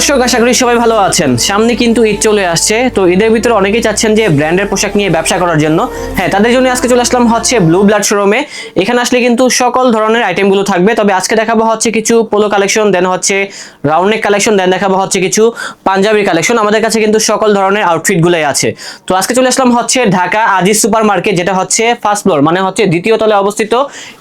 দর্শক, আশা করি সবাই ভালো আছেন। সামনে কিন্তু ঈদ চলে আসছে। তো ঈদের ভিতরে অনেকেই চাচ্ছেন যে ব্র্যান্ডের পোশাক নিয়ে ব্যবসা করার জন্য। হ্যাঁ তাদের জন্য আজকে চলে আসলাম হচ্ছে ব্লু ব্লাড শোরুমে এখানে আসলে কিন্তু সকল ধরনের আইটেমগুলো থাকবে। তবে আজকে দেখাবো হচ্ছে কিছু পোলো কালেকশন দেন হচ্ছে রাউন্ডনেক কালেকশন দেন দেখাবো হচ্ছে কিছু পাঞ্জাবি কালেকশন আমাদের কাছে কিন্তু সকল ধরনের আউটফিটগুলোই আছে। তো আজকে চলে আসলাম হচ্ছে ঢাকা আজিজ সুপার মার্কেট যেটা হচ্ছে ফার্স্ট ফ্লোর মানে হচ্ছে দ্বিতীয় তলে অবস্থিত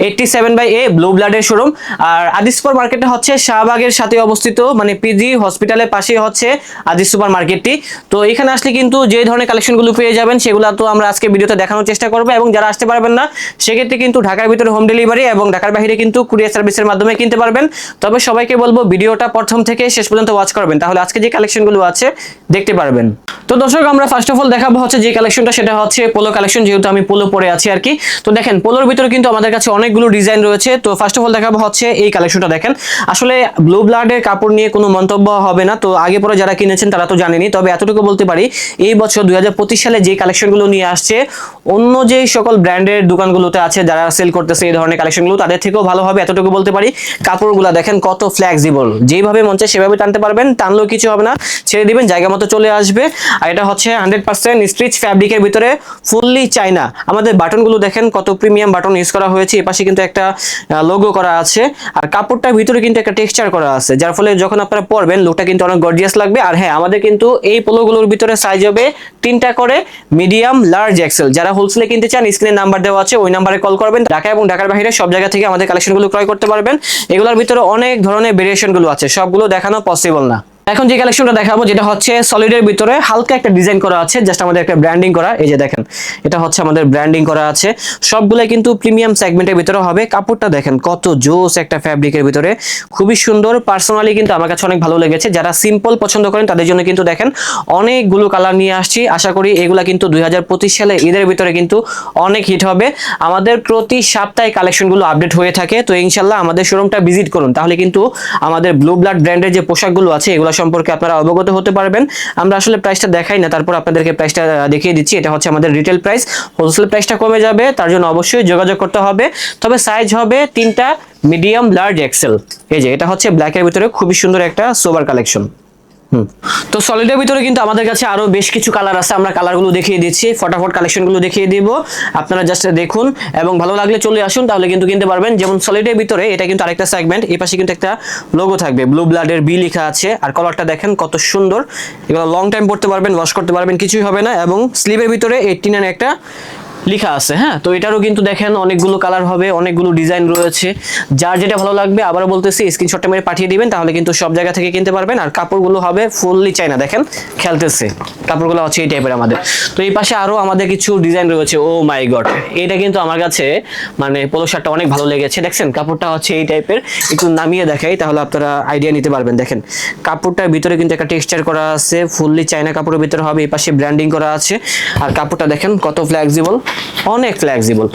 eighty seven by A blue ব্লাডের শোরুম আর আজিজ সুপার মার্কেটটা হচ্ছে শাহবাগের সাথে অবস্থিত মানে পিজি হসপিটালের পাশে হচ্ছে আজিজ সুপার মার্কেটটি তো এখানে আসলে কিন্তু যে ধরনের কালেকশনগুলো পেয়ে যাবেন, সেগুলো তো আমরা আজকে ভিডিওতে দেখানোর চেষ্টা করব এবং যারা আসতে পারবেন না, সেক্ষেত্রে কিন্তু ঢাকার ভিতরে হোম ডেলিভারি এবং ঢাকার বাইরে কিন্তু কুরিয়ার সার্ভিসের মাধ্যমে কিনতে পারবেন। তবে সবাইকে বলব ভিডিওটা প্রথম থেকে শেষ পর্যন্ত ওয়াচ করবেন, তাহলে আজকে যে কালেকশনগুলো আছে দেখতে পারবেন। তো দর্শক, আমরা ফার্স্ট অফ অল দেখাবো হচ্ছে যে কালেকশনটা সেটা হচ্ছে পোলো কালেকশন যেহেতু আমি পোলো পরে আছি আর কি। তো দেখেন পোলোর ভিতরে কিন্তু আমাদের কাছে অনেকগুলো ডিজাইন রয়েছে। তো ফার্স্ট অফ অল দেখাবো হচ্ছে এই কালেকশনটা দেখেন। আসলে ব্লু ব্লাডের কাপড় নিয়ে কোনো মন্তব্য হবে না। তো আগে পরে যারা কিনেছেন তারা তো জানেনি তবে এতটুকু বলতে পারি, এই বছর দুই সালে যে কালেকশনগুলো নিয়ে আসছে, অন্য যে সকল ব্র্যান্ডের দোকানগুলোতে আছে যারা সেল করতেছে এই ধরনের কালেকশনগুলো, তাদের থেকেও ভালো হবে, এতটুকু বলতে পারি। কাপড়গুলো দেখেন কত ফ্লেক্সিবল যেভাবে মন চায় সেভাবে টানতে পারবেন, টানলেও কিছু হবে না। ছেড়ে দিবেন, জায়গা মতো চলে আসবে। আর এটা হচ্ছে হান্ড্রেড পার্সেন্ট স্ট্রিচ ফ্যাব্রিকের ভিতরে ফুললি চাইনা আমাদের বাটনগুলো দেখেন, কত প্রিমিয়াম বাটন ইউজ করা হয়েছে। এ পাশে কিন্তু একটা লোগো করা আছে। আর কাপড়টার ভিতরে কিন্তু একটা টেক্সচার করা আছে, যার ফলে যখন আপনারা পরবেন লুকটা কিন্তু অনেক গর্জিয়াস লাগবে। আর হ্যাঁ আমাদের কিন্তু এই পোলোগুলোর ভিতরে সাইজ হবে তিনটা করে মিডিয়াম লার্জ এক্সেল যারা হোলসেলে কিনতে চান স্ক্রিনে নাম্বার দেওয়া আছে, ওই নাম্বারে কল করবেন। ঢাকা এবং ঢাকার বাইরে সব জায়গা থেকে আমাদের কালেকশনগুলো ক্রয় করতে পারবেন। এগুলোর ভিতরে অনেক ধরনের ভেরিয়েশনগুলো আছে। সবগুলো দেখানো পসিবল না। এখন যে কালেকশনটা দেখাবো, যেটা হচ্ছে সলিডের ভিতরে হালকা একটা ডিজাইন করা আছে জাস্ট আমাদের একটা ব্র্যান্ডিং করা। এই যে দেখেন, এটা হচ্ছে আমাদের ব্র্যান্ডিং করা আছে। সবগুলাই কিন্তু প্রিমিয়াম সেগমেন্টের ভিতরে হবে। কাপড়টা দেখেন, কত জোস একটা ফ্যাব্রিকের ভিতরে। খুবই সুন্দর। পার্সোনালি কিন্তু আমার কাছে অনেক ভালো লেগেছে। যারা সিম্পল পছন্দ করেন, তাদের জন্য কিন্তু দেখেন, অনেকগুলো কালার নিয়ে আসছি। আশা করি এগুলা কিন্তু দুই হাজার পঁচিশ সালে ঈদের ভিতরে কিন্তু অনেক হিট হবে। আমাদের প্রতি সপ্তাহে কালেকশনগুলো আপডেট হয়ে থাকে। তো ইনশাল্লাহ আমাদের শোরুমটা ভিজিট করুন। তাহলে কিন্তু আমাদের ব্লু ব্লাড ব্র্যান্ডের যে পোশাকগুলো আছে, এগুলো সম্পর্কে আপনারা অবগত হতে পারবেন। আমরা আসলে প্রাইসটা দেখাই না, তারপর আপনাদেরকে প্রাইসটা দেখিয়ে দিচ্ছি। এটা হচ্ছে আমাদের রিটেল প্রাইস হোলসেল প্রাইসটা কমে যাবে, তার জন্য অবশ্যই যোগাযোগ করতে হবে। তবে সাইজ হবে তিনটা মিডিয়াম লার্জ এক্সেল এই যে, এটা হচ্ছে ব্ল্যাকের ভিতরে খুবই সুন্দর একটা সোবার কালেকশন তো সলিডের ভিতরে কিন্তু আমাদের কাছে আরও বেশ কিছু কালার আছে, আমরা কালারগুলো দেখিয়ে দিচ্ছি, ফটাফট কালেকশনগুলো দেখিয়ে দিব, আপনারা জাস্ট দেখুন, এবং ভালো লাগলে চলে আসুন, তাহলে কিন্তু কিনতে পারবেন, যেমন সলিডের ভিতরে, এটা কিন্তু আরেকটা সেগমেন্ট এই পাশে কিন্তু একটা লোগো থাকবে ব্লু ব্লাডের বি লেখা আছে, আর কালারটা দেখেন কত সুন্দর, এগুলো লং টাইম পড়তে পারবেন ওয়াশ করতে পারবেন, কিছুই হবে না, এবং স্লিভের ভিতরে এইটিন একটা লেখা আছে হ্যাঁ? তো এটারও কিন্তু দেখেন অনেকগুলো কালার হবে, অনেকগুলো ডিজাইন রয়েছে। যার যেটা ভালো লাগবে, আবারও বলতেছি স্ক্রিনশটটা মেরে পাঠিয়ে দিবেন, তাহলে কিন্তু সব জায়গা থেকে কিনতে পারবেন। আর কাপড়গুলো হবে ফুললি চাই না দেখেন, খেলতেছে। কাপড়গুলো হচ্ছে এই টাইপের আমাদের। তো এই পাশে আরও আমাদের কিছু ডিজাইন রয়েছে, ও মাই গড। এটা কিন্তু আমার কাছে মানে পোলো শার্টটা অনেক ভালো লেগেছে, দেখছেন? কাপড়টা হচ্ছে এই টাইপের একটু নামিয়ে দেখাই, তাহলে আপনারা আইডিয়া নিতে পারবেন, দেখেন। কাপড়টার ভিতরে কিন্তু একটা টেক্সচার করা আছে ফুললি চাইনা কাপড়ের ভিতরে হবে, এই পাশে ব্র্যান্ডিং করা আছে। আর কাপড়টা দেখেন, কত ফ্লেক্সিবল অনেক ফ্লেক্সিবল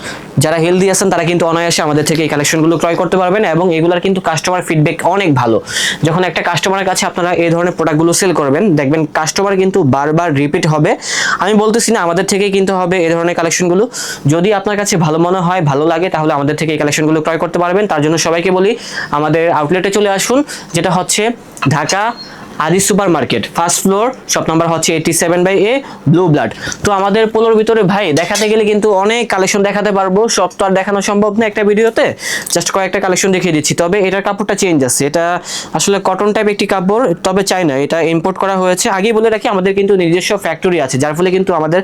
যারা হেলদি আছেন, তারা কিন্তু অনায়াসে আমাদের থেকে এই কালেকশনগুলো ক্রয় করতে পারবেন এবং এগুলার কিন্তু কাস্টমার ফিডব্যাক অনেক ভালো। যখন একটা কাস্টমারের কাছে আপনারা এই ধরনের প্রোডাক্টগুলো সেল করবেন, দেখবেন কাস্টমার কিন্তু বারবার রিপিট হবে। আমি বলতেছি না, আমাদের থেকেই কিন্তু হবে এই ধরনের কালেকশনগুলো যদি আপনার কাছে ভালো মনে হয়, ভালো লাগে, তাহলে আমাদের থেকে এই কালেকশনগুলো ক্রয় করতে পারবেন। তার জন্য সবাইকে বলি, আমাদের আউটলেটে চলে আসুন, যেটা হচ্ছে ঢাকা আদি super market first floor, shop number হচ্ছে eighty seven by A blue blood তো আমাদের পোলোর ভিতরে ভাই, দেখাতে গেলে কিন্তু অনেক কালেকশন দেখাতে পারব, সব তো আর দেখানো সম্ভব না একটা ভিডিওতে জাস্ট কয়েকটা কালেকশন দেখিয়ে দিচ্ছি। তবে এটার কাপড়টা চেঞ্জ আছে, এটা আসলে কটন টাইপ একটি কাপড়, তবে চাই না, এটা ইম্পোর্ট করা হয়েছে। আগেই বলে রাখি, আমাদের কিন্তু নিজস্ব ফ্যাক্টরি আছে, যার ফলে কিন্তু আমাদের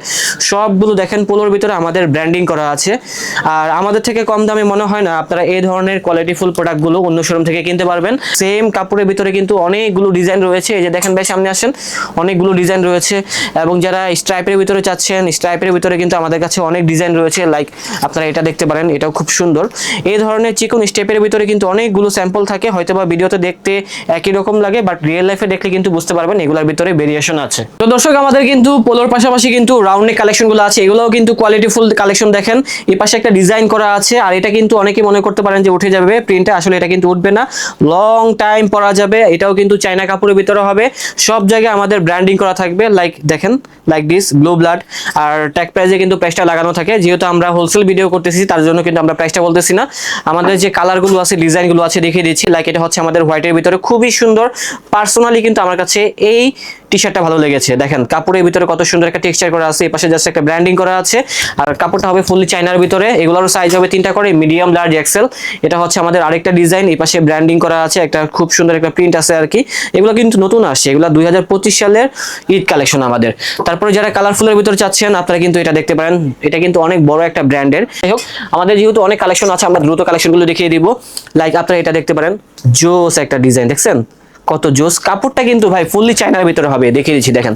সবগুলো দেখেন পোলোর ভিতরে আমাদের ব্র্যান্ডিং করা আছে। আর আমাদের থেকে কম দামে মনে হয় না, আপনারা এই ধরনের কোয়ালিটিফুল প্রোডাক্টগুলো অন্য শোরুম থেকে কিনতে পারবেন। সেম কাপড়ের ভিতরে কিন্তু অনেকগুলো ডিজাইন রয়েছে। এই যে দেখেন ভাই, সামনে আসেন, অনেকগুলো ডিজাইন রয়েছে এবং যারা স্ট্রাইপের ভিতরে চাচ্ছেন স্ট্রাইপের ভিতরে কিন্তু আমাদের কাছে অনেক ডিজাইন রয়েছে। লাইক আপনারা এটা দেখতে পারেন, এটাও খুব সুন্দর। এই ধরনের চিকন স্টেপের ভিতরে কিন্তু অনেকগুলো স্যাম্পল থাকে। হয়তো বা ভিডিওতে দেখতে একই রকম লাগে বাট রিয়েল লাইফে দেখলে কিন্তু বুঝতে পারবেন এগুলোর ভিতরে ভেরিয়েশন আছে। তো দর্শক, আমাদের কিন্তু পোলোর পাশাপাশি কিন্তু রাউন্ড কালেকশনগুলো আছে। এগুলোও কিন্তু কোয়ালিটিফুল কালেকশন দেখেন। এই পাশে একটা ডিজাইন করা আছে, আর এটা কিন্তু অনেকে মনে করতে পারেন যে উঠে যাবে। প্রিন্টটা আসলে এটা কিন্তু উঠবে না। লং টাইম পরা যাবে। এটাও কিন্তু চাইনা কাপড়ের ভিতরে ভিতরে হবে। সব জায়গায় আমাদের ব্র্যান্ডিং করা থাকবে। লাইক দেখেন লাইক দিস ব্লু ব্লাড আর ট্যাগ প্রাইজে কিন্তু প্রাইসটা লাগানো থাকে। যেহেতু আমরা হোলসেল ভিডিও করতেছি, তার জন্য কিন্তু আমরা প্রাইসটা বলতেছি না। আমাদের যে কালারগুলো আছে ডিজাইনগুলো আছে, দেখিয়ে দিচ্ছি। লাইক এটা হচ্ছে আমাদের হোয়াইটের ভিতরে। খুবই সুন্দর। পার্সোনালি কিন্তু আমার কাছে এই টি শার্টটা ভালো লেগেছে। দেখেন, কাপড়ের ভিতরে কত সুন্দর একটা টেক্সচার করা আছে, এই পাশে জাস্ট একটা ব্র্যান্ডিং করা আছে। আর কাপড়টা হবে ফুললি চাইনার ভিতরে। এগুলোর সাইজ হবে তিনটা করে মিডিয়াম লার্জ এক্সেল এটা হচ্ছে আমাদের আরেকটা ডিজাইন এই পাশে ব্র্যান্ডিং করা আছে, একটা খুব সুন্দর একটা প্রিন্ট আছে আর কি। এগুলো কিন্তু নতুন আসছে, এগুলো দুই হাজার পঁচিশ সালের ঈদ কালেকশন আমাদের। তারপরে যারা কালারফুলের ভিতরে চাচ্ছেন, আপনারা কিন্তু এটা দেখতে পারেন। এটা কিন্তু অনেক বড় একটা ব্র্যান্ডের যাই হোক, আমাদের যেহেতু অনেক কালেকশন আছে, আমরা দ্রুত কালেকশনগুলো দেখিয়ে দিব। লাইক আপনারা এটা দেখতে পারেন। জোস একটা ডিজাইন দেখছেন? কত জোস। কাপড়টা কিন্তু ভাই ফুললি চাইনার ভিতরে হবে, দেখিয়ে দিচ্ছি, দেখেন।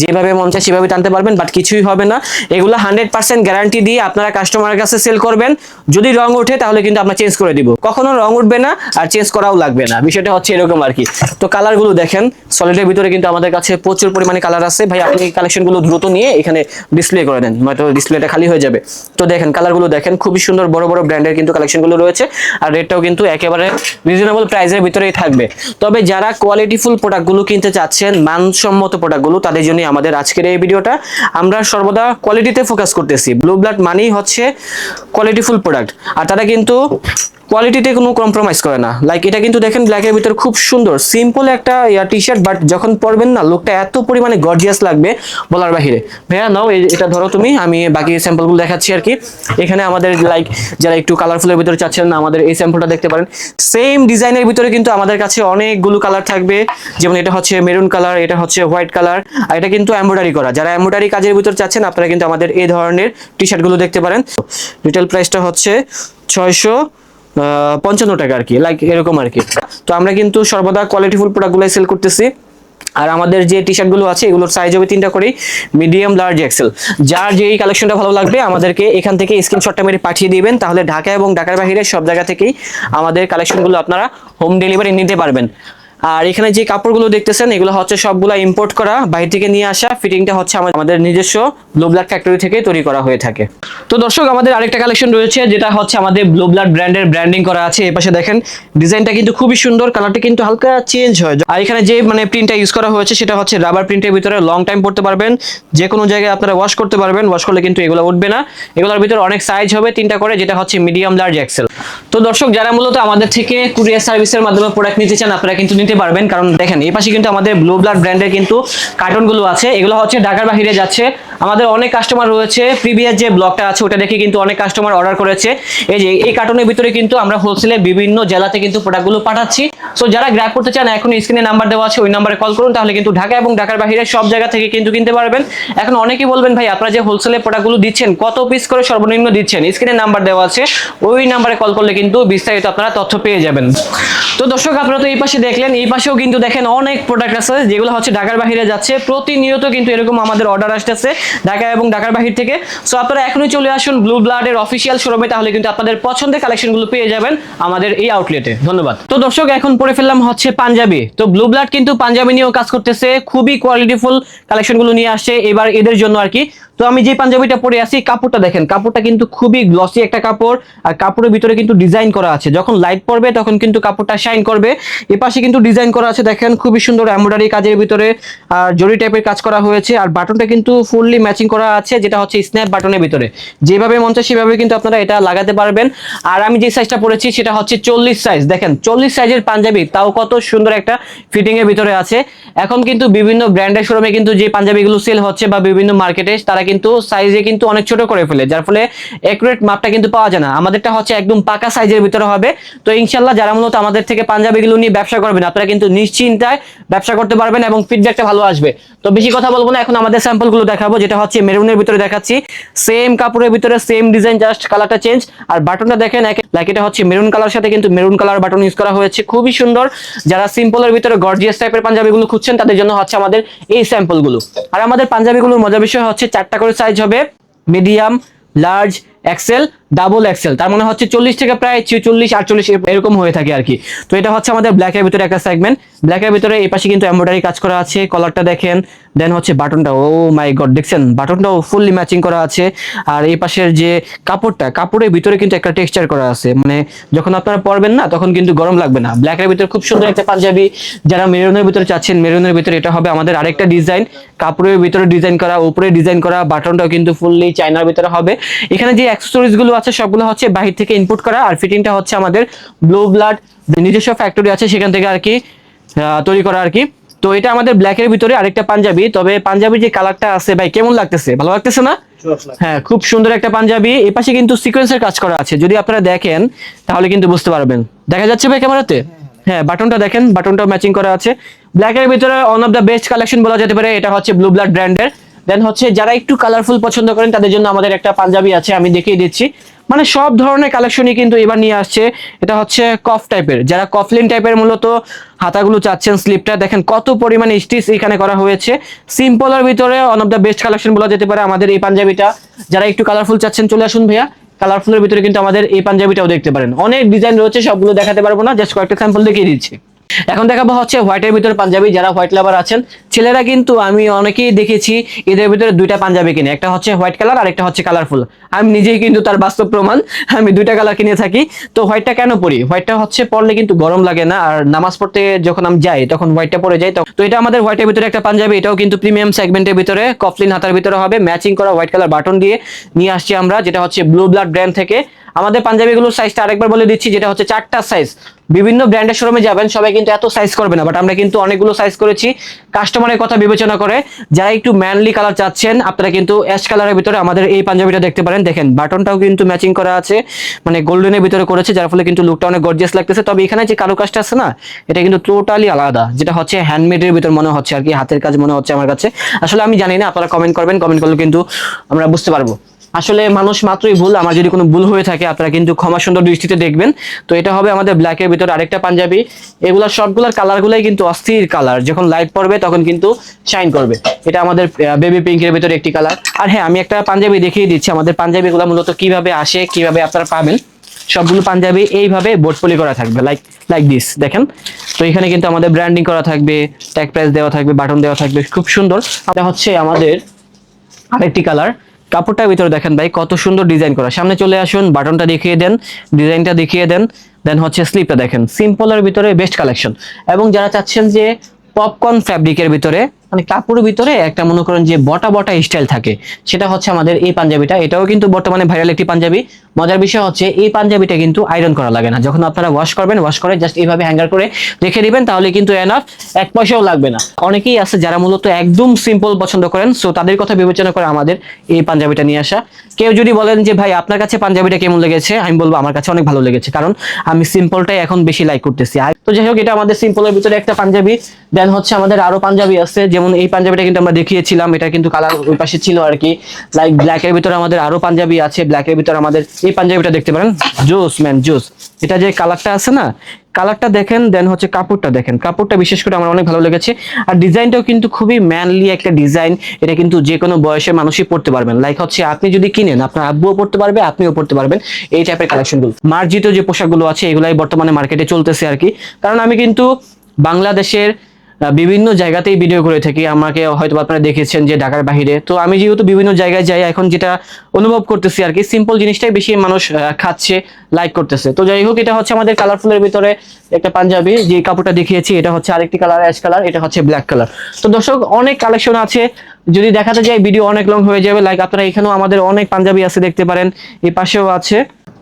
যেভাবে মন চায় সেভাবে টানতে পারবেন বাট কিছুই হবে না। এগুলো হান্ড্রেড পার্সেন্ট গ্যারান্টি দিয়ে আপনারা কাস্টমারের কাছে সেল করবেন। যদি রং ওঠে তাহলে কিন্তু আমরা চেঞ্জ করে দিব। কখনো রং উঠবে না, আর চেঞ্জ করাও লাগবে না। বিষয়টা হচ্ছে এরকম আর কি। তো কালারগুলো দেখেন সলিডের ভিতরে কিন্তু আমাদের কাছে প্রচুর পরিমাণে কালার আছে। ভাই, আপনি কালেকশনগুলো দ্রুত নিয়ে এখানে ডিসপ্লে করে দেন, নয়তো ডিসপ্লেটা খালি হয়ে যাবে। তো দেখেন কালারগুলো দেখেন, খুবই সুন্দর বড় বড় ব্র্যান্ডের কিন্তু কালেকশনগুলো রয়েছে। আর রেটটাও কিন্তু একেবারে রিজনেবল প্রাইসের ভিতরেই থাকবে। তবে যারা কোয়ালিটিফুল প্রোডাক্টগুলো কিনতে চাচ্ছেন, মানসম্মত প্রোডাক্টগুলো তাদের জন্য আমাদের আজকের এই ভিডিওটা। আমরা সর্বদা কোয়ালিটিতে ফোকাস করতেছি। ব্লু ব্লাড মানেই হচ্ছে কোয়ালিটিফুল প্রোডাক্ট আর তারা কিন্তু কোয়ালিটিতে কোনো কম্প্রোমাইজ করে না। লাইক এটা কিন্তু দেখেন ব্ল্যাকের ভিতরে খুব সুন্দর সিম্পল একটা ইয়ার টি শার্ট বাট যখন পরবেন না, লুকটা এত পরিমাণে গর্জিয়াস লাগবে বলার বাহিরে। ভাইয়া, নাও এটা ধরো তুমি, আমি বাকি স্যাম্পলগুলো দেখাচ্ছি আর কি। এখানে আমাদের লাইক যারা একটু কালারফুলের ভিতরে চাচ্ছেন না, আমাদের এই স্যাম্পলটা দেখতে পারেন। সেম ডিজাইনের ভিতরে কিন্তু আমাদের কাছে অনেকগুলো কালার থাকবে। যেমন এটা হচ্ছে মেরুন কালার এটা হচ্ছে হোয়াইট কালার আর এটা কিন্তু এমব্রয়ডারি করা। যারা এমব্রয়ডারি কাজের ভিতরে চাচ্ছেন, আপনারা কিন্তু আমাদের এই ধরনের টি শার্টগুলো দেখতে পারেন। রিটেল প্রাইসটা হচ্ছে ছয়শো পঞ্চান্ন টাকা আর কি লাইক এরকম আর কি। তো আমরা কিন্তু সর্বদা কোয়ালিটিফুল প্রোডাক্টগুলো সেল করতেছি। আর আমাদের যে টি শার্টগুলো আছে, এগুলোর সাইজ হবে তিনটা করেই মিডিয়াম লার্জ এক্সেল যার যে এই কালেকশনটা ভালো লাগবে, আমাদেরকে এখান থেকে স্ক্রিনশটটা মেরে পাঠিয়ে দিবেন, তাহলে ঢাকা এবং ঢাকার বাইরে সব জায়গা থেকেই আমাদের কালেকশনগুলো আপনারা হোম ডেলিভারি নিতে পারবেন। আর এখানে যে কাপড়গুলো দেখতেছেন, এগুলো হচ্ছে সবগুলা ইম্পোর্ট করা। বাইরে থেকে নিয়ে আসা ফিটিংটা হচ্ছে আমাদের নিজস্ব ব্লু ব্লাড ফ্যাক্টরি থেকে তৈরি করা হয়ে থাকে। তো দর্শক, আমাদের আরেকটা কালেকশন রয়েছে, যেটা হচ্ছে আমাদের ব্লু ব্লাড ব্র্যান্ডের ব্র্যান্ডিং করা আছে। এই পাশে দেখেন ডিজাইনটা কিন্তু খুবই সুন্দর কালারটা কিন্তু হালকা চেঞ্জ হয়। আর এখানে যে মানে প্রিন্টটা ইউজ করা হয়েছে, সেটা হচ্ছে রাবার প্রিন্টের ভিতরে লং টাইম পড়তে পারবেন। যে কোনো জায়গায় আপনারা ওয়াশ করতে পারবেন ওয়াশ করলে কিন্তু এগুলো উঠবে না। এগুলোর ভিতরে অনেক সাইজ হবে, তিনটা করে, যেটা হচ্ছে মিডিয়াম লার্জ এক্সেল তো দর্শক, যারা মূলত আমাদের থেকে কুরিয়ার সার্ভিসের মাধ্যমে প্রোডাক্ট নিতে চান, আপনারা কিন্তু নিতে পারবেন। কারণ দেখেন, এই পাশে কিন্তু আমাদের ব্লু ব্লাড ব্র্যান্ডের কিন্তু কার্টনগুলো আছে। এগুলো হচ্ছে ঢাকার বাহিরে যাচ্ছে। আমাদের অনেক কাস্টমার রয়েছে। প্রিভিয়াস যে ব্লগটা আছে, ওটা দেখে কিন্তু অনেক কাস্টমার অর্ডার করেছে। এই যে, এই কার্টনের ভিতরে কিন্তু আমরা হোলসেলে বিভিন্ন জেলাতে কিন্তু প্রোডাক্টগুলো পাঠাচ্ছি। সো যারা গ্র্যাব করতে চান, এখন স্ক্রিনে নাম্বার দেওয়া আছে, ওই নাম্বারে কল করুন, তাহলে কিন্তু ঢাকা এবং ঢাকার বাইরে সব জায়গা থেকে কিন্তু কিনতে পারবেন। এখন অনেকেই বলবেন, ভাই, আপনারা যে হোলসেলে প্রোডাক্টগুলো দিচ্ছেন, কত পিস করে সর্বনিম্ন দিচ্ছেন? স্ক্রিনে নাম্বার দেওয়া আছে। ওই নাম্বারে কল করলে কিন্তু বিস্তারিত আপনারা তথ্য পেয়ে যাবেন। তো দর্শক, আপনারা তো এই পাশে দেখলেন, এই পাশেও কিন্তু দেখেন অনেক প্রোডাক্ট আছে, যেগুলো হচ্ছে ঢাকার বাইরে যাচ্ছে। প্রতিনিয়ত কিন্তু এরকম আমাদের অর্ডার আসতেছে। ঢাকা এবং ঢাকার বাহির থেকে। সো আপনারা এখনই চলে আসুন ব্লু ব্লাডের অফিসিয়াল শোরুমে তাহলে কিন্তু আপনাদের পছন্দের কালেকশনগুলো পেয়ে যাবেন আমাদের এই আউটলেটে ধন্যবাদ। তো দর্শক, এখন পরে ফেললাম হচ্ছে পাঞ্জাবি। তো ব্লু ব্লাড কিন্তু পাঞ্জাবি নিয়েও কাজ করতেছে, খুবই কোয়ালিটিফুল কালেকশনগুলো নিয়ে আসছে, এবার এদের জন্য আর কি। তো আমি যে পাঞ্জাবিটা পরে আছি, কাপড়টা দেখেন, কাপড়টা কিন্তু খুবই গ্লসি একটা কাপড়, আর কাপড়ের ভিতরে কিন্তু ডিজাইন করা আছে। যখন লাইট পড়বে তখন কিন্তু কাপড়টা শাইন করবে। এ পাশে কিন্তু ডিজাইন করা আছে, দেখেন, খুবই সুন্দর এমব্রয়ডারি কাজের ভিতরে, আর জরি টাইপের কাজ করা হয়েছে, আর বাটনটা কিন্তু ফুললি ম্যাচিং করা আছে, যেটা হচ্ছে স্ন্যাপ বাটনের ভিতরে। যেভাবে মন চায় সেভাবে কিন্তু আপনারা এটা লাগাতে পারবেন। আর আমি যে সাইজটা পরেছি সেটা হচ্ছে চল্লিশ সাইজ দেখেন, চল্লিশ সাইজের পাঞ্জাবি, তাও কত সুন্দর একটা ফিটিং এর ভিতরে আছে। এখন কিন্তু বিভিন্ন ব্র্যান্ডের শোরুমে কিন্তু যে পাঞ্জাবিগুলো সেল হচ্ছে বা বিভিন্ন মার্কেটে তারা কিন্তু সাইজে কিন্তু অনেক ছোট করে ফেলে, যার ফলে একুরেট মাপটা কিন্তু পাওয়া যায় না। আমাদেরটা হচ্ছে একদম পাকা সাইজের ভিতরে হবে। তো ইনশাল্লাহ যারা মূলত আমাদের থেকে পাঞ্জাবিগুলো নিয়ে ব্যবসা করবেন, আপনারা কিন্তু নিশ্চিন্তায় ব্যবসা করতে পারবেন এবং ফিডব্যাকটা ভালো আসবে। তো বেশি কথা বলব না, এখন আমাদের স্যাম্পলগুলো দেখাবো যেটা হচ্ছে মেরুনের ভিতরে দেখাচ্ছি। সেম কাপড়ের ভিতরে সেম ডিজাইন জাস্ট কালারটা চেঞ্জ আর বাটনটা দেখেন লাইক এটা হচ্ছে মেরুন কালার সাথে কিন্তু মেরুন কালার বাটন ইউজ করা হয়েছে। খুবই সুন্দর। যারা সিম্পলের ভিতরে গর্জিয়াস টাইপের পাঞ্জাবিগুলো খুঁজছেন, তাদের জন্য হচ্ছে আমাদের এই স্যাম্পলগুলো আর আমাদের পাঞ্জাবিগুলোর মজা বিষয় হচ্ছে, চারটা করে সাইজ হবে। Medium large XL double XL, তার মানে হচ্ছে চল্লিশ থেকে প্রায় ছেচল্লিশ, আটচল্লিশ এরকম হয়ে থাকে আর কি। তো এটা হচ্ছে আমাদের ব্ল্যাকের ভিতরে একটা সেগমেন্ট ব্ল্যাকের ভিতরে এই পাশে কিন্তু এমব্রয়ডারি কাজ করা আছে কলারটা দেখেন দেন হচ্ছে বাটনটা ও মাই গড দেখছেন? বাটনটাও ফুললি ম্যাচিং করা আছে। আর এই পাশের যে কাপড়টা, কাপড়ের ভিতরে কিন্তু একটা টেক্সচার করা আছে। মানে যখন আপনারা পরবেন না, তখন কিন্তু গরম লাগবে না। ব্ল্যাকের ভিতরে খুব সুন্দর একটা পাঞ্জাবি। যারা মেরুনের ভিতরে চাচ্ছেন, মেরুনের ভিতরে এটা হবে আমাদের আরেকটা ডিজাইন কাপড়ের ভিতরে ডিজাইন করা, উপরে ডিজাইন করা বাটনটাও কিন্তু ফুললি চাইনার ভিতরে হবে। এখানে যে অ্যাক্সেসরিজগুলো আছে সবগুলো হচ্ছে বাহির থেকে ইনপুট করা। আর ফিটিংটা হচ্ছে আমাদের ব্লু ব্লাড নিজস্ব ফ্যাক্টরি আছে সেখান থেকে আর কি তৈরি করা আর কি। তো এটা আমাদের ব্ল্যাকের ভিতরে আরেকটা পাঞ্জাবি। তবে পাঞ্জাবির যে কালারটা আছে ভাই কেমন লাগতেছে? ভালো লাগতেছে না? হ্যাঁ খুব সুন্দর একটা পাঞ্জাবি। এই পাশে কিন্তু সিকোয়েন্সের কাজ করা আছে। যদি আপনারা দেখেন তাহলে কিন্তু বুঝতে পারবেন। দেখা যাচ্ছে ভাই ক্যামেরাতে হ্যাঁ বাটনটা দেখেন। বাটনটা ম্যাচিং করা আছে। ব্ল্যাকের ভিতরে one of the best collection বলা যেতে পারে। এটা হচ্ছে ব্লু ব্লাড ব্র্যান্ডের দেন হচ্ছে যারা একটু কালারফুল পছন্দ করেন, তাদের জন্য আমাদের একটা পাঞ্জাবি আছে, আমি দেখিয়ে দিচ্ছি। মানে সব ধরনের কালেকশনই কিন্তু এবার নিয়ে আসছে। এটা হচ্ছে কফ টাইপের যারা কফলিন টাইপের মূলত হাতাগুলো চাচ্ছেন স্লিপটা দেখেন কত পরিমাণে স্টিচ এখানে করা হয়েছে। সিম্পলের ভিতরে one of the best collection বলা যেতে পারে আমাদের এই পাঞ্জাবিটা। যারা একটু কালারফুল চাচ্ছেন, চলে আসুন ভাইয়া। কালারফুলের ভিতরে কিন্তু আমাদের এই পাঞ্জাবিটাও দেখতে পারেন। অনেক ডিজাইন রয়েছে, সবগুলো দেখাতে পারব না জাস্ট কয়েকটা স্যাম্পল দেখিয়ে দিচ্ছি। এখন দেখাবো হচ্ছে হোয়াইটের ভিতরে পাঞ্জাবি, যারা হোয়াইট লাভার আছেন, ছেলেরা কিন্তু আমি অনেকেই দেখেছি এদের ভিতরে দুইটা পাঞ্জাবি কিনে, একটা হচ্ছে হোয়াইট কালার আর একটা হচ্ছে কালারফুল আমি নিজেই কিন্তু তার বাস্তব প্রমাণ, আমি দুইটা কালার কিনে থাকি। তো হোয়াইটটা কেন পরি? হোয়াইটটা হচ্ছে পরলে কিন্তু গরম লাগে না, আর নামাজ পড়তে যখন আমি যাই, তখন হোয়াইটটা পরে যাই তো এটা আমাদের হোয়াইটের ভিতরে একটা পাঞ্জাবি, এটাও কিন্তু প্রিমিয়াম সেগমেন্টের ভিতরে, কফলিন হাতার ভিতরে হবে ম্যাচিং করা হোয়াইট কালার বাটন দিয়ে নিয়ে আসছি আমরা, যেটা হচ্ছে ব্লু ব্লাড ব্র্যান্ড থেকে। আমাদের পাঞ্জাবিগুলোর সাইজটা আরেকবার বলে দিচ্ছি, যেটা হচ্ছে চারটা সাইজ বিভিন্ন ব্র্যান্ডের শোরুমে যাবেন, সবাই কিন্তু এত সাইজ করবে না বাট আমরা কিন্তু অনেকগুলো সাইজ করেছি। কাস্টমারের কথা বিবেচনা করে, যারা একটু ম্যানলি কালার চাচ্ছেন, আপনারা কিন্তু অ্যাশ কালারের ভিতরে আমাদের এই পাঞ্জাবিটা দেখতে পারেন। দেখেন বাটনটাও কিন্তু ম্যাচিং করা আছে মানে গোল্ডেনের ভিতরে করেছে, যার ফলে কিন্তু লুকটা অনেক গর্জিয়াস লাগতেছে। তবে এখানে যে কারুকাজটা আছে না, এটা কিন্তু টোটালি আলাদা, যেটা হচ্ছে হ্যান্ডমেডের ভিতর মনে হচ্ছে আর কি, হাতের কাজ মনে হচ্ছে আমার কাছে। আসলে আমি জানি না, আপনারা কমেন্ট করবেন কমেন্ট করলে কিন্তু আমরা বুঝতে পারব। আসলে মানুষ মাত্রই ভুল, আমার যদি কোনো ভুল হয়ে থাকে, আপনারা কিন্তু ক্ষমা সুন্দর দৃষ্টিতে দেখবেন। তো এটা হবে আমাদের ব্ল্যাকের ভিতরে আরেকটা পাঞ্জাবি। এগুলা সবগুলোর কালারগুলোই কিন্তু অস্থির কালার যখন লাইট পড়বে, তখন কিন্তু শাইন করবে। এটা আমাদের বেবি পিঙ্কের ভিতরে একটি কালার আর হ্যাঁ আমি একটা পাঞ্জাবি দেখিয়ে দিচ্ছি। আমাদের পাঞ্জাবিগুলো মূলত কীভাবে আসে, কীভাবে আপনারা পাবেন, সবগুলো পাঞ্জাবি এইভাবে বোর্ডপলি করা থাকবে লাইক লাইক দিস দেখেন। তো এখানে কিন্তু আমাদের ব্র্যান্ডিং করা থাকবে ট্যাগ প্রাইস দেওয়া থাকবে বাটন দেওয়া থাকবে, খুব সুন্দর। এটা হচ্ছে আমাদের আরেকটি কালার কাপড়টার ভিতরে দেখেন ভাই, কত সুন্দর ডিজাইন করা। সামনে চলে আসুন বাটনটা দেখিয়ে দেন ডিজাইনটা দেখিয়ে দেন দেন হচ্ছে স্লিপটা দেখেন। সিম্পলের ভিতরে বেস্ট কালেকশন এবং যারা চাচ্ছেন যে পপকর্ন ফ্যাব্রিকের ভিতরে মানে কাপড়ের ভিতরে একটা মনে করেন যে বটা বটা স্টাইল থাকে, সেটা হচ্ছে আমাদের এই পাঞ্জাবিটা। এটাও কিন্তু বর্তমানে ভাইরাল একটি পাঞ্জাবি। মজার বিষয় হচ্ছে, এই পাঞ্জাবিটা কিন্তু আয়রন করা লাগে না। যখন আপনারা ওয়াশ করবেন ওয়াশ করে জাস্ট এইভাবে হ্যাঙ্গার করে রেখে দিবেন, তাহলে কিন্তু এনাফ এক পয়সাও লাগবে না। অনেকেই আছে যারা মূলত একদম সিম্পল পছন্দ করেন সো তাদের কথা বিবেচনা করে আমাদের এই পাঞ্জাবিটা নিয়ে আসা। কেউ যদি বলেন যে, ভাই, আপনার কাছে পাঞ্জাবিটা কেমন লেগেছে? আমি বলব, আমার কাছে অনেক ভালো লেগেছে, কারণ আমি সিম্পলটাই এখন বেশি লাইক করতেছি। আর তো যাই হোক, এটা আমাদের সিম্পলের ভিতরে একটা পাঞ্জাবি। দেন হচ্ছে আমাদের আরও পাঞ্জাবি আছে, যেমন এই পাঞ্জাবিটা কিন্তু আমরা দেখিয়েছিলাম, এটা কিন্তু কালার ওই পাশে ছিল আর কি লাইক ব্ল্যাকের ভিতরে আমাদের আরও পাঞ্জাবি আছে ব্ল্যাকের ভিতরে আমাদের এই পাঞ্জাবিটা দেখতে পারেন। জোস ম্যান জোস। এটা যে কালারটা আছে না, কালারটা দেখেন দেন হচ্ছে কাপড়টা দেখেন। কাপড়টা বিশেষ করে আমার অনেক ভালো লেগেছে। আর ডিজাইনটাও কিন্তু খুবই ম্যানলি একটা ডিজাইন। এটা কিন্তু যে কোনো বয়সের মানুষই পড়তে পারবেন। লাইক হচ্ছে আপনি যদি কিনেন, আপনার আব্বুও পড়তে পারবে, আপনিও পড়তে পারবেন। এই টাইপের কালেকশনগুলো মার্জিত যে পোশাকগুলো আছে, এগুলাই বর্তমানে মার্কেটে চলতেছে আর কি। কারণ আমি কিন্তু বাংলাদেশের বিভিন্ন জায়গাতেই ভিডিও করে থাকি। আমাকে হয়তো আপনারা দেখেছেন যে ঢাকার বাইরে তো আমি যেহেতু বিভিন্ন জায়গায় যাই, এখন যেটা অনুভব করতেছি আর কি সিম্পল জিনিসটাই বেশি মানুষ খাচ্ছে লাইক করতেছে। তো যাই হোক, এটা হচ্ছে আমাদের কালারফুলের ভিতরে একটা পাঞ্জাবি, যে কাপড়টা দেখিয়েছি, এটা হচ্ছে আরেকটি কালার অ্যাশ কালার এটা হচ্ছে ব্ল্যাক কালার তো দর্শক, অনেক কালেকশন আছে। যদি দেখাতে যায় ভিডিও অনেক লং হয়ে যাবে। লাইক আপনারা এখানেও আমাদের অনেক পাঞ্জাবি আছে দেখতে পারেন। এই পাশেও আছে।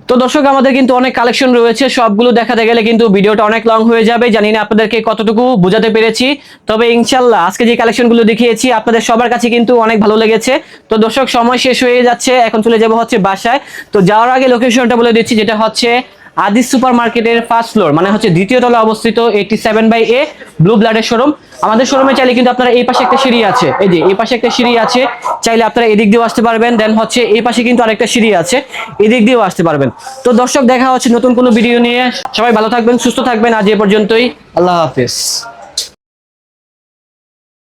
তো দর্শক, আমাদের কিন্তু অনেক কালেকশন রয়েছে। সবগুলো দেখাতে গেলে কিন্তু ভিডিওটা অনেক লং হয়ে যাবে। জানি না আপনাদেরকে কতটুকু বোঝাতে পেরেছি। তবে ইনশাল্লাহ আজকে যে কালেকশনগুলো দেখিয়েছি, আপনাদের সবার কাছে কিন্তু অনেক ভালো লেগেছে। তো দর্শক, সময় শেষ হয়ে যাচ্ছে। এখন চলে যাব হচ্ছে বাসায়। তো যাওয়ার আগে লোকেশনটা বলে দিচ্ছি, যেটা হচ্ছে আদিস সুপার মার্কেটের ফার্স্ট ফ্লোর মানে হচ্ছে দ্বিতীয় তলা অবস্থিত eighty seven by A blue ব্লাডের শোরুম আমাদের শোরুমে চাইলে কিন্তু আপনারা এই পাশে একটা সিঁড়ি আছে। এই যে, এই পাশে একটা সিঁড়ি আছে। চাইলে আপনারা এদিক দিয়েও আসতে পারবেন। দেন হচ্ছে এই পাশে কিন্তু আরেকটা সিঁড়ি আছে। এদিক দিয়েও আসতে পারবেন। তো দর্শক, দেখা হচ্ছে নতুন কোনো ভিডিও নিয়ে। সবাই ভালো থাকবেন, সুস্থ থাকবেন। আজ এ পর্যন্তই। আল্লাহ হাফিজ।